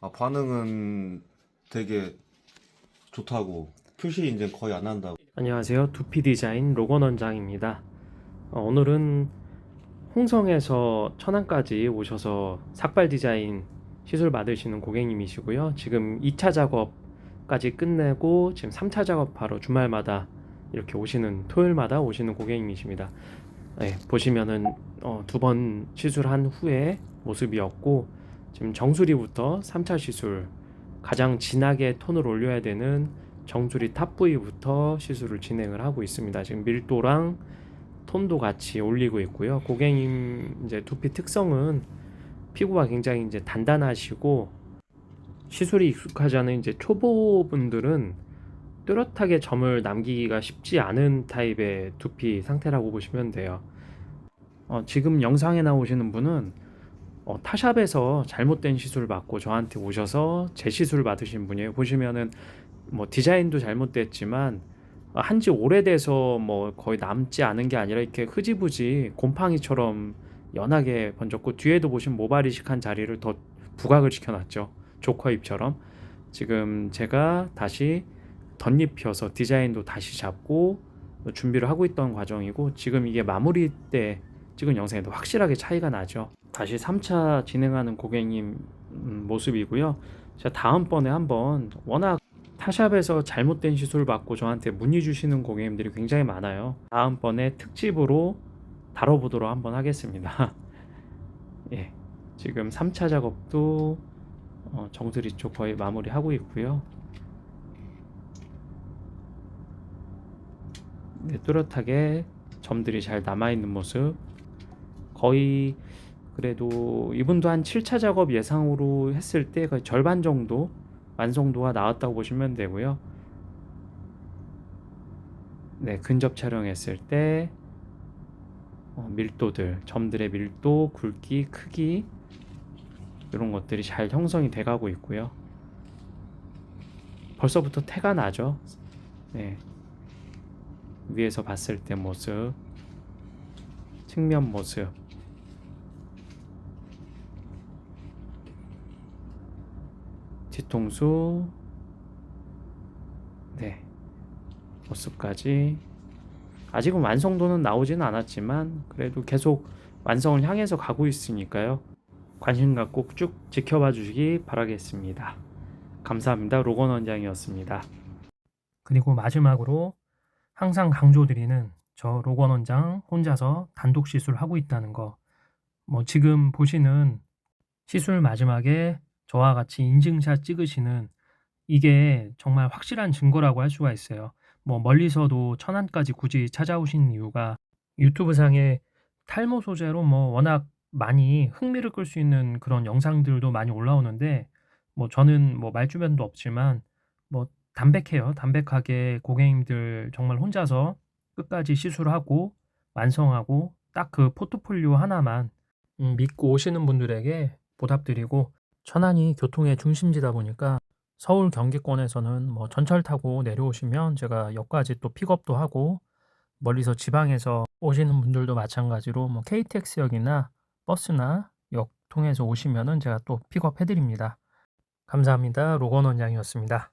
아, 반응은 되게 좋다고 표시 이제 거의 안 한다고 안녕하세요. 두피 디자인 로건 원장입니다. 어, 오늘은 홍성에서 천안까지 오셔서 삭발 디자인 시술 받으시는 고객님이시고요. 지금 2차 작업까지 끝내고 지금 3차 작업하러 주말마다 이렇게 오시는 토요일마다 오시는 고객님이십니다. 네, 보시면은 어, 두 번 시술한 후에 모습이었고 지금 정수리부터 3차 시술 가장 진하게 톤을 올려야 되는 정수리 탑 부위부터 시술을 진행을 하고 있습니다. 지금 밀도랑 톤도 같이 올리고 있고요. 고객님 이제 두피 특성은 피부가 굉장히 이제 단단하시고 시술이 익숙하지 않은 이제 초보분들은 뚜렷하게 점을 남기기가 쉽지 않은 타입의 두피 상태라고 보시면 돼요. 어, 지금 영상에 나오시는 분은 어, 타샵에서 잘못된 시술 받고 저한테 오셔서 재시술 받으신 분이에요. 보시면은 뭐 디자인도 잘못됐지만 어, 한지 오래돼서 뭐 거의 남지 않은 게 아니라 이렇게 흐지부지 곰팡이처럼 연하게 번졌고 뒤에도 보시면 모발 이식한 자리를 더 부각을 시켜놨죠. 조커 잎처럼. 지금 제가 다시 덧입혀서 디자인도 다시 잡고 준비를 하고 있던 과정이고 지금 이게 마무리 때 찍은 영상에도 확실하게 차이가 나죠. 다시 3차 진행하는 고객님 음, 모습이고요. 제가 다음번에 한번 워낙 타샵에서 잘못된 시술 받고 저한테 문의 주시는 고객님들이 굉장히 많아요. 다음번에 특집으로 다뤄보도록 한번 하겠습니다. 예, 지금 3차 작업도 어, 정수리 쪽 거의 마무리하고 있고요. 네, 뚜렷하게 점들이 잘 남아있는 모습. 거의 그래도 이분도 한 7차 작업 예상으로 했을 때 거의 절반 정도 완성도가 나왔다고 보시면 되고요. 네, 근접 촬영했을 때 어, 밀도들, 점들의 밀도, 굵기, 크기 이런 것들이 잘 형성이 돼가고 있고요. 벌써부터 태가 나죠. 네. 위에서 봤을 때 모습, 측면 모습. 뒤통수, 네, 모습까지 아직은 완성도는 나오지는 않았지만 그래도 계속 완성을 향해서 가고 있으니까요. 관심 갖고 쭉 지켜봐 주시기 바라겠습니다. 감사합니다. 로건 원장이었습니다. 그리고 마지막으로 항상 강조드리는 저 로건 원장 혼자서 단독 시술하고 있다는 거. 뭐 지금 보시는 시술 마지막에 저와 같이 인증샷 찍으시는 이게 정말 확실한 증거라고 할 수가 있어요. 뭐 멀리서도 천안까지 굳이 찾아오신 이유가 유튜브 상에 탈모 소재로 뭐 워낙 많이 흥미를 끌 수 있는 그런 영상들도 많이 올라오는데 뭐 저는 뭐 말주변도 없지만 뭐 담백해요. 담백하게 고객님들 정말 혼자서 끝까지 시술하고 완성하고 딱 그 포트폴리오 하나만 음, 믿고 오시는 분들에게 보답드리고 천안이 교통의 중심지다 보니까 서울 경기권에서는 뭐 전철 타고 내려오시면 제가 역까지 또 픽업도 하고 멀리서 지방에서 오시는 분들도 마찬가지로 뭐 KTX역이나 버스나 역 통해서 오시면은 제가 또 픽업해 드립니다. 감사합니다. 로건 원장이었습니다.